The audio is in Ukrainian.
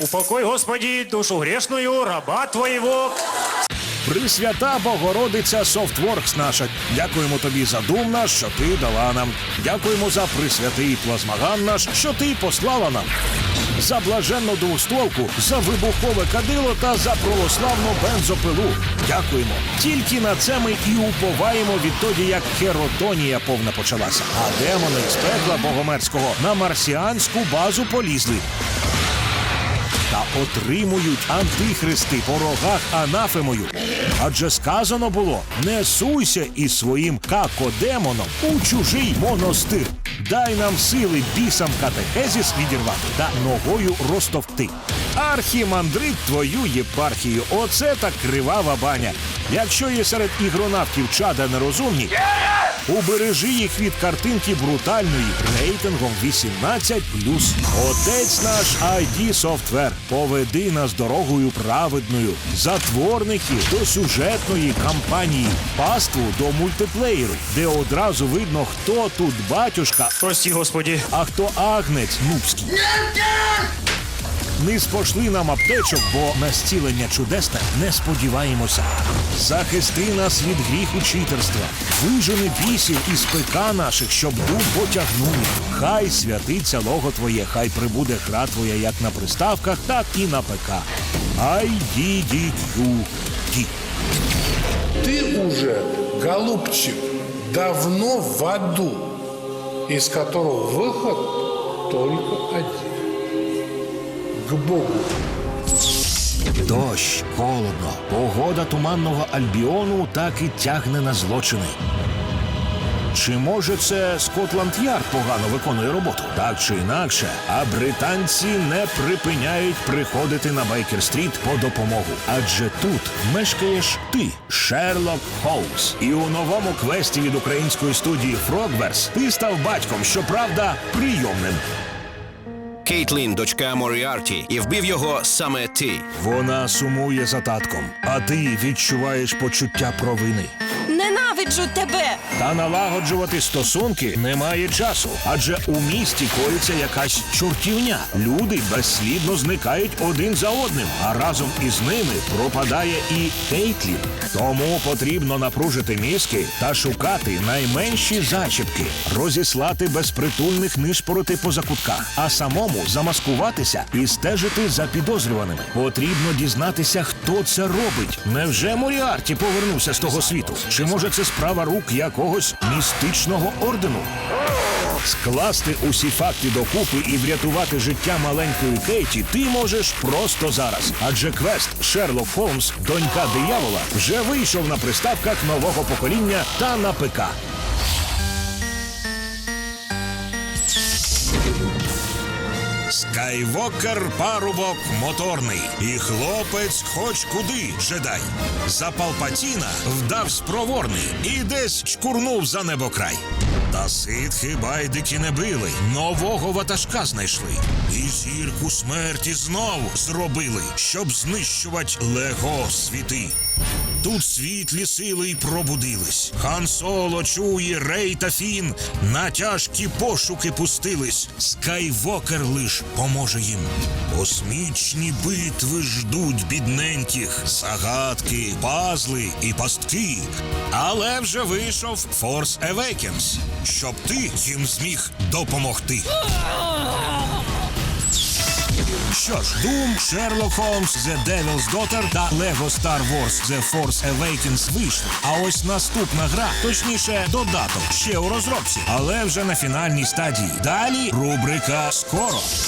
Упокой, Господи, душу грешную, раба Твоего. Пресвята Богородиця Софтворкс наша. Дякуємо тобі за дум наш, що ти дала нам. Дякуємо за присвятий плазмаган наш, що ти послала нам. За блаженну двостволку, за вибухове кадило та за православну бензопилу. Дякуємо. Тільки на це ми і уповаємо відтоді, як херотонія повна почалася. А демони з пекла богомерського на марсіанську базу полізли та отримують антихристи по рогах анафемою. Адже сказано було: не суйся із своїм какодемоном у чужий монастир. Дай нам сили бісам катехезіс відірвати та ногою розтовкти. Архімандрит твою єпархію, оце так кривава баня. Якщо є серед ігронавтів чада нерозумні, Убережи їх від картинки брутальної рейтингом 18 Отець наш ID Software, поведи нас дорогою праведною, затворників до сюжетної кампанії, паству до мультиплеєру, де одразу видно, хто тут батюшка, Прости, Господи. а хто агнець нубський. Не спошли нам аптечок, бо на зцілення чудесне не сподіваємося. Захисти нас від гріху читерства, вижени бісів із пека наших, щоб дух потягнули. Хай святиться лого Твоє, хай прибуде гра Твоя як на приставках, так і на ПК. Ай ді ді кю ді. Ты уже, голубчик, давно в аду, из которого выход только один. К Богу. Дощ, холодно, погода туманного Альбіону так і тягне на злочини. Чи може це Скотланд Ярд погано виконує роботу? Так чи інакше, а британці не припиняють приходити на Бейкер-стріт по допомогу. Адже тут мешкаєш ти, Шерлок Холмс. І у новому квесті від української студії Frogverse ти став батьком, щоправда, прийомним. Кейтлін, дочка Моріарті, і вбив його саме ти. Вона сумує за татком, а ти відчуваєш почуття провини. Ненавиджу тебе! Та налагоджувати стосунки немає часу, адже у місті коїться якась чортівня. Люди безслідно зникають один за одним, а разом із ними пропадає і Кейтлін. Тому потрібно напружити мізки та шукати найменші зачіпки, розіслати безпритульних нишпорити по закутках, а самому замаскуватися і стежити за підозрюваними. Потрібно дізнатися, хто це робить. Невже Моріарті повернувся з того світу? Чи може це справа рук якогось містичного ордену? Скласти усі факти докупи і врятувати життя маленької Кейті ти можеш просто зараз. Адже квест Шерлок Холмс, донька диявола, вже вийшов на приставках нового покоління та на ПК. Скайвокер парубок моторний, і хлопець хоч куди джедай. За Палпатіна вдавсь проворний і десь чкурнув за небокрай. Та ситхи байдики не били, нового ватажка знайшли. І зірку смерті знов зробили, щоб знищувати лего світи. Тут світлі сили й пробудились. Хан Соло чує, Рей та Фін на тяжкі пошуки пустились. Скайвокер лиш поможе їм. Космічні битви ждуть бідненьких, загадки, пазли і пастки. Але вже вийшов Force Awakens, щоб ти їм зміг допомогти. Що ж, Doom, Sherlock Holmes, The Devil's Daughter та Lego Star Wars The Force Awakens вийшли. А ось наступна гра, точніше, додаток, ще у розробці, але вже на фінальній стадії. Далі рубрика скоро.